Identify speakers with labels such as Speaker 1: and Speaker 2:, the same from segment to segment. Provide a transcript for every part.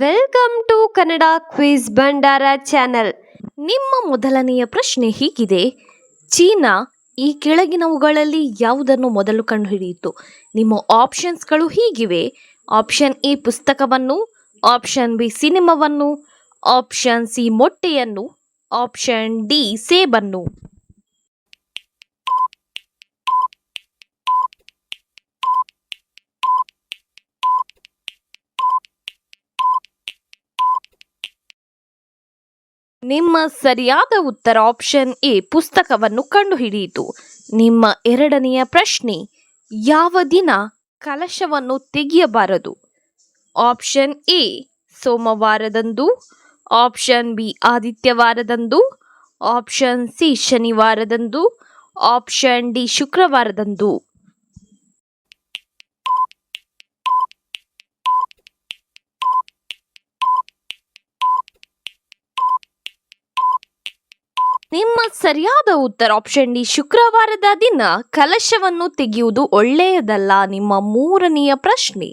Speaker 1: Welcome to Kannada quiz Bhandara channel ನಿಮ್ಮ ಮೊದಲನೆಯ ಪ್ರಶ್ನೆ ಹೀಗಿದೆ, ಚೀನಾ ಈ ಕೆಳಗಿನವುಗಳಲ್ಲಿ ಯಾವುದನ್ನು ಮೊದಲು ಕಂಡುಹಿಡಿಯಿತು? ನಿಮ್ಮ ಆಪ್ಷನ್ಸ್ಗಳು ಹೀಗಿವೆ. ಆಪ್ಷನ್ ಎ ಪುಸ್ತಕವನ್ನು ಆಪ್ಷನ್ ಬಿ ಸಿನಿಮಾವನ್ನು ಆಪ್ಷನ್ ಸಿ ಮೊಟ್ಟೆಯನ್ನು ಆಪ್ಷನ್ ಡಿ ಸೇಬನ್ನು. ನಿಮ್ಮ ಸರಿಯಾದ ಉತ್ತರ ಆಪ್ಷನ್ ಎ ಪುಸ್ತಕವನ್ನು ಕಂಡುಹಿಡಿಯಿತು. ನಿಮ್ಮ ಎರಡನೆಯ ಪ್ರಶ್ನೆ, ಯಾವ ದಿನ ಕಲಶವನ್ನು ತೆಗೆಯಬಾರದು? ಆಪ್ಷನ್ ಎ, ಸೋಮವಾರದಂದು. ಆಪ್ಷನ್ ಬಿ, ಆದಿತ್ಯವಾರದಂದು. ಆಪ್ಷನ್ ಸಿ, ಶನಿವಾರದಂದು. ಆಪ್ಷನ್ ಡಿ, ಶುಕ್ರವಾರದಂದು. ನಿಮ್ಮ ಸರಿಯಾದ ಉತ್ತರ ಆಪ್ಷನ್ ಡಿ ಶುಕ್ರವಾರದ ದಿನ ಕಲಶವನ್ನು ತೆಗೆಯುವುದು ಒಳ್ಳೆಯದಲ್ಲ ನಿಮ್ಮ ಮೂರನೆಯ ಪ್ರಶ್ನೆ.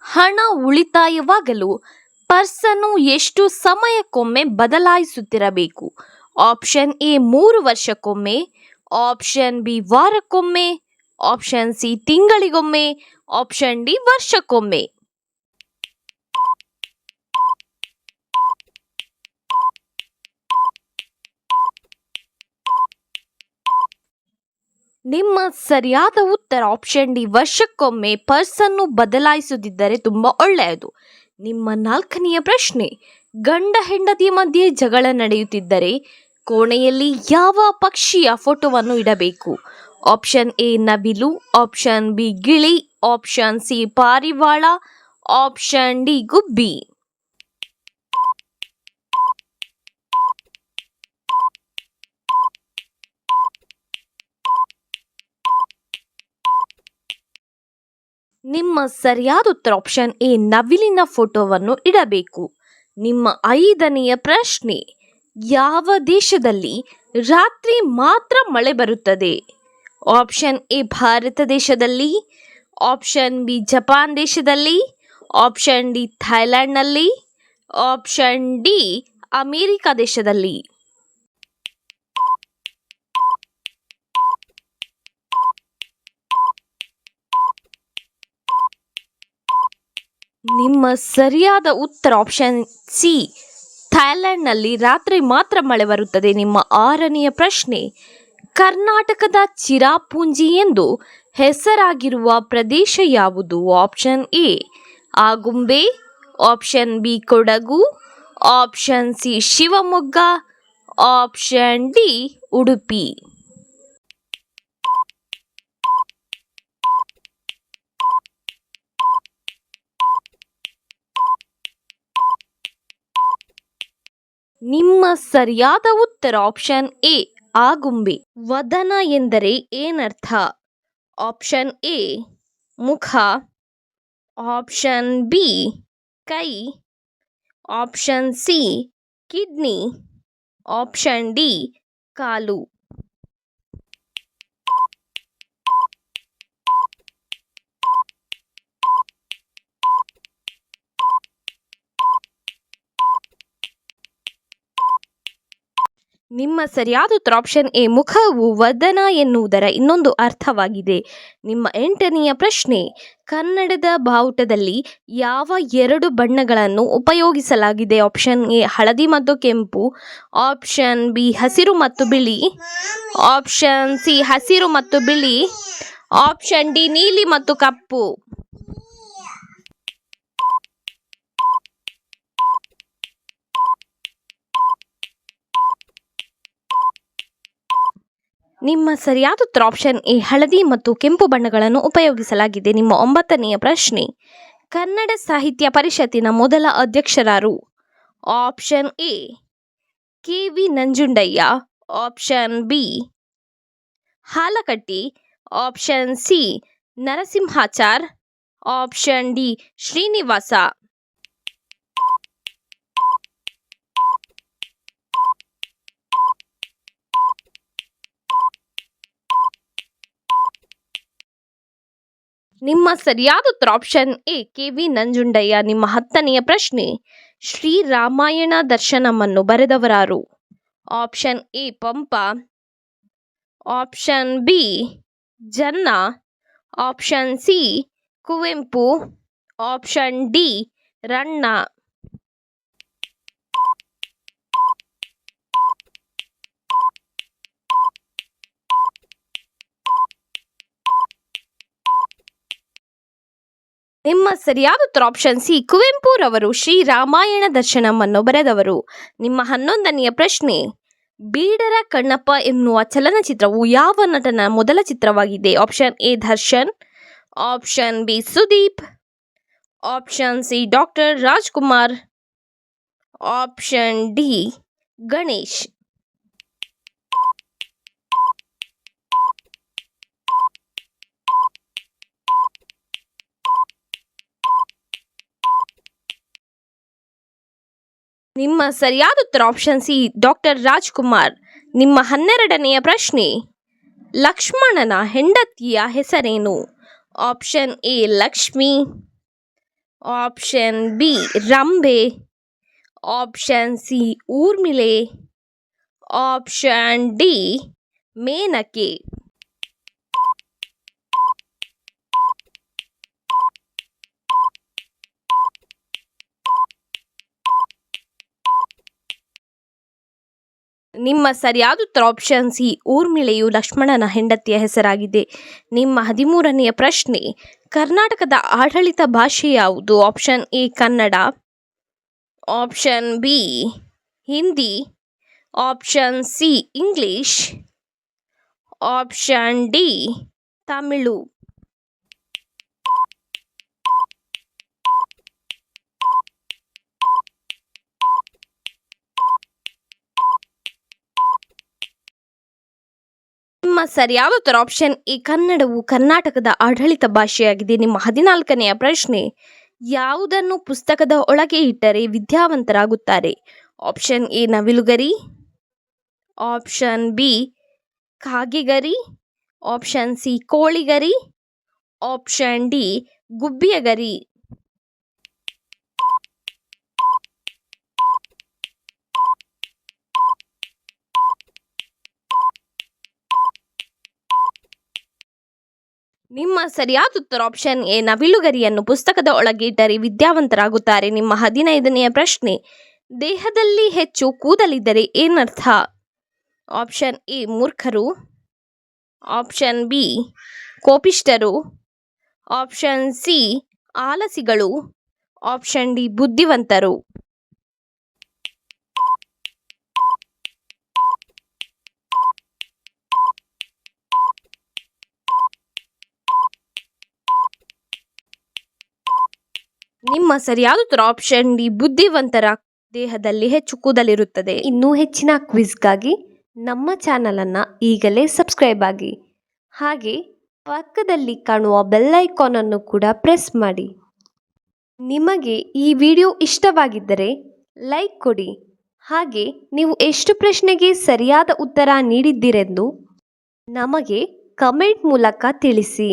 Speaker 1: ಹಣ ಉಳಿತಾಯವಾಗಲು ಪರ್ಸನ್ನು ಎಷ್ಟು ಸಮಯಕ್ಕೊಮ್ಮೆ ಬದಲಾಯಿಸುತ್ತಿರಬೇಕು? ಆಪ್ಷನ್ ಎ ಮೂರು ವರ್ಷಕ್ಕೊಮ್ಮೆ ಆಪ್ಷನ್ ಬಿ ವಾರಕ್ಕೊಮ್ಮೆ ಆಪ್ಷನ್ ಸಿ ತಿಂಗಳಿಗೊಮ್ಮೆ ಆಪ್ಷನ್ ಡಿ ವರ್ಷಕ್ಕೊಮ್ಮೆ. ನಿಮ್ಮ ಸರಿಯಾದ ಉತ್ತರ ಆಪ್ಷನ್ ಡಿ ವರ್ಷಕ್ಕೊಮ್ಮೆ ಪರ್ಸನ್ನು ಬದಲಾಯಿಸದಿದ್ದರೆ ತುಂಬ ಒಳ್ಳೆಯದು. ನಿಮ್ಮ ನಾಲ್ಕನೆಯ ಪ್ರಶ್ನೆ, ಗಂಡ ಹೆಂಡತಿ ಮಧ್ಯೆ ಜಗಳ ನಡೆಯುತ್ತಿದ್ದರೆ ಕೋಣೆಯಲ್ಲಿ ಯಾವ ಪಕ್ಷಿಯ ಫೋಟೋವನ್ನು ಇಡಬೇಕು? ಆಪ್ಷನ್ ಎ ನವಿಲು ಆಪ್ಷನ್ ಬಿ ಗಿಳಿ ಆಪ್ಷನ್ ಸಿ ಪಾರಿವಾಳ ಆಪ್ಷನ್ ಡಿ ಗುಬ್ಬಿ. ನಿಮ್ಮ ಸರಿಯಾದ ಉತ್ತರ ಆಪ್ಷನ್ ಎ ನವಿಲಿನ ಫೋಟೋವನ್ನು ಇಡಬೇಕು. ನಿಮ್ಮ ಐದನೆಯ ಪ್ರಶ್ನೆ, ಯಾವ ದೇಶದಲ್ಲಿ ರಾತ್ರಿ ಮಾತ್ರ ಮಳೆ ಬರುತ್ತದೆ? ಆಪ್ಷನ್ ಎ ಭಾರತ ದೇಶದಲ್ಲಿ ಆಪ್ಷನ್ ಬಿ ಜಪಾನ್ ದೇಶದಲ್ಲಿ ಆಪ್ಷನ್ ಡಿ ಥೈಲ್ಯಾಂಡ್ನಲ್ಲಿ ಆಪ್ಷನ್ ಡಿ ಅಮೇರಿಕಾ ದೇಶದಲ್ಲಿ. ನಿಮ್ಮ ಸರಿಯಾದ ಉತ್ತರ ಆಪ್ಷನ್ ಸಿ ಥೈಲ್ಯಾಂಡ್ನಲ್ಲಿ ರಾತ್ರಿ ಮಾತ್ರ ಮಳೆ ಬರುತ್ತದೆ. ನಿಮ್ಮ ಆರನೆಯ ಪ್ರಶ್ನೆ, ಕರ್ನಾಟಕದ ಚಿರಾಪುಂಜಿ ಎಂದು ಹೆಸರಾಗಿರುವ ಪ್ರದೇಶ ಯಾವುದು? Option A Agumbe option B Kodagu option C Shivamogga option D Udupi. ನಿಮ್ಮ ಸರಿಯಾದ ಉತ್ತರ ಆಪ್ಷನ್ ಎ ಆಗುಂಬೆ ವದನ ಎಂದರೆ ಏನರ್ಥ? ಆಪ್ಷನ್ ಎ, ಮುಖ. ಆಪ್ಷನ್ ಬಿ, ಕೈ. Option C, kidney. Option D, ಕಾಲು. ನಿಮ್ಮ ಸರಿಯಾದ ಉತ್ತರ ಆಪ್ಷನ್ ಎ, ಮುಖವು ವದನ ಎನ್ನುವುದರ ಇನ್ನೊಂದು ಅರ್ಥವಾಗಿದೆ. ನಿಮ್ಮ ಎಂಟನೆಯ ಪ್ರಶ್ನೆ, ಕನ್ನಡದ ಬಾವುಟದಲ್ಲಿ ಯಾವ ಎರಡು ಬಣ್ಣಗಳನ್ನು ಉಪಯೋಗಿಸಲಾಗಿದೆ? ಆಪ್ಷನ್ ಎ, ಹಳದಿ ಮತ್ತು ಕೆಂಪು. ಆಪ್ಷನ್ ಬಿ, ಹಸಿರು ಮತ್ತು ಬಿಳಿ. ಆಪ್ಷನ್ ಸಿ, ಹಸಿರು ಮತ್ತು ಬಿಳಿ. ಆಪ್ಷನ್ ಡಿ, ನೀಲಿ ಮತ್ತು ಕಪ್ಪು. ನಿಮ್ಮ ಸರಿಯಾದ ಉತ್ತರ ಆಪ್ಷನ್ ಎ, ಹಳದಿ ಮತ್ತು ಕೆಂಪು ಬಣ್ಣಗಳನ್ನು ಉಪಯೋಗಿಸಲಾಗಿದೆ. ನಿಮ್ಮ ಒಂಬತ್ತನೆಯ ಪ್ರಶ್ನೆ, ಕನ್ನಡ ಸಾಹಿತ್ಯ ಪರಿಷತ್ತಿನ ಮೊದಲ ಅಧ್ಯಕ್ಷರಾರು? Option A K V Nanjundaiah. Option B, Halakatti. Option C, Narasimhachar. Option D, Srinivasa. ನಿಮ್ಮ ಸರಿಯಾದ ಉತ್ತರ option A, K V Nanjundaiah, ನಿಮ್ಮ ಹತ್ತನೆಯ ಪ್ರಶ್ನೆ ಶ್ರೀರಾಮಾಯಣ ದರ್ಶನಮನ್ನು ಬರೆದವರಾರು. Option A, Pampa. Option B, Janna. Option C, Kuvempu. Option D, Ranna. ನಿಮ್ಮ ಸರಿಯಾದ ಉತ್ತರ ಆಪ್ಷನ್ ಸಿ ಕುವೆಂಪುರವರು ಶ್ರೀರಾಮಾಯಣ ದರ್ಶನವನ್ನು ಬರೆದವರು. ನಿಮ್ಮ ಹನ್ನೊಂದನೆಯ ಪ್ರಶ್ನೆ, ಬೀಡರ ಕಣ್ಣಪ್ಪ ಎನ್ನುವ ಚಲನಚಿತ್ರವು ಯಾವ ನಟನ ಮೊದಲ ಚಿತ್ರವಾಗಿದೆ? Option A, Darshan. Option B, Sudeep. Option C doctor Rajkumar. Option D, Ganesh. ನಿಮ್ಮ ಸರಿಯಾದ ಉತ್ತರ ಆಪ್ಷನ್ ಸಿ ಡಾಕ್ಟರ್ ರಾಜ್ಕುಮಾರ್. ನಿಮ್ಮ ಹನ್ನೆರಡನೆಯ ಪ್ರಶ್ನೆ, ಲಕ್ಷ್ಮಣನ ಹೆಂಡತಿಯ ಹೆಸರೇನು? Option A, Lakshmi. Option B, Rambhe. Option C, Urmile. Option D, Menake. ನಿಮ್ಮ ಸರಿಯಾದ ಉತ್ತರ ಆಪ್ಷನ್ ಸಿ ಊರ್ಮಿಳೆಯು ಲಕ್ಷ್ಮಣನ ಹೆಂಡತಿಯ ಹೆಸರಾಗಿದೆ. ನಿಮ್ಮ ಹದಿಮೂರನೆಯ ಪ್ರಶ್ನೆ, ಕರ್ನಾಟಕದ ಆಡಳಿತ ಭಾಷೆ ಯಾವುದು? Option A, Kannada. Option B, Hindi. Option C, English. Option D, Tamil. ನಿಮ್ಮ ಸರಿಯಾದ ಉತ್ತರ ಆಪ್ಷನ್ ಎ ಕನ್ನಡವು ಕರ್ನಾಟಕದ ಆಡಳಿತ ಭಾಷೆಯಾಗಿದೆ. ನಿಮ್ಮ ಹದಿನಾಲ್ಕನೆಯ ಪ್ರಶ್ನೆ, ಯಾವುದನ್ನು ಪುಸ್ತಕದ ಒಳಗೆ ಇಟ್ಟರೆ ವಿದ್ಯಾವಂತರಾಗುತ್ತಾರೆ? ಆಪ್ಷನ್ ಎ, ನವಿಲುಗರಿ. ಆಪ್ಷನ್ ಬಿ, ಕಾಗೆಗರಿ. ಆಪ್ಷನ್ ಸಿ, ಕೋಳಿಗರಿ. ಆಪ್ಷನ್ ಡಿ, ಗುಬ್ಬಿಯಗರಿ. ನಿಮ್ಮ ಸರಿಯಾದ ಉತ್ತರ ಆಪ್ಷನ್ ಎ ನವಿಲುಗರಿಯನ್ನು ಪುಸ್ತಕದ ಒಳಗಿಟ್ಟರೆ ವಿದ್ಯಾವಂತರಾಗುತ್ತಾರೆ. ನಿಮ್ಮ ಹದಿನೈದನೆಯ ಪ್ರಶ್ನೆ, ದೇಹದಲ್ಲಿ ಹೆಚ್ಚು ಕೂದಲಿದ್ದರೆ ಏನರ್ಥ? ಆಪ್ಷನ್ ಎ, ಮೂರ್ಖರು. ಆಪ್ಷನ್ ಬಿ ಕೋಪಿಷ್ಟರು ಆಪ್ಷನ್ ಸಿ, ಆಲಸಿಗಳು. ಆಪ್ಷನ್ ಡಿ, ಬುದ್ಧಿವಂತರು. ನಿಮ್ಮ ಸರಿಯಾದ ಆಪ್ಷನ್ ಡಿ ಬುದ್ಧಿವಂತರ ದೇಹದಲ್ಲಿ ಹೆಚ್ಚು ಕೂದಲಿರುತ್ತದೆ. ಇನ್ನೂ ಹೆಚ್ಚಿನ ಕ್ವಿಜ್ಗಾಗಿ ನಮ್ಮ ಚಾನಲನ್ನು ಈಗಲೇ ಸಬ್ಸ್ಕ್ರೈಬ್ ಆಗಿ. ಹಾಗೆ ಪಕ್ಕದಲ್ಲಿ ಕಾಣುವ ಬೆಲ್ ಐಕಾನನ್ನು ಕೂಡ ಪ್ರೆಸ್ ಮಾಡಿ. ನಿಮಗೆ ಈ ವಿಡಿಯೋ ಇಷ್ಟವಾಗಿದ್ದರೆ ಲೈಕ್ ಕೊಡಿ. ಹಾಗೆ ನೀವು ಎಷ್ಟು ಪ್ರಶ್ನೆಗೆ ಸರಿಯಾದ ಉತ್ತರ ನೀಡಿದ್ದೀರೆಂದು ನಮಗೆ ಕಮೆಂಟ್ ಮೂಲಕ ತಿಳಿಸಿ.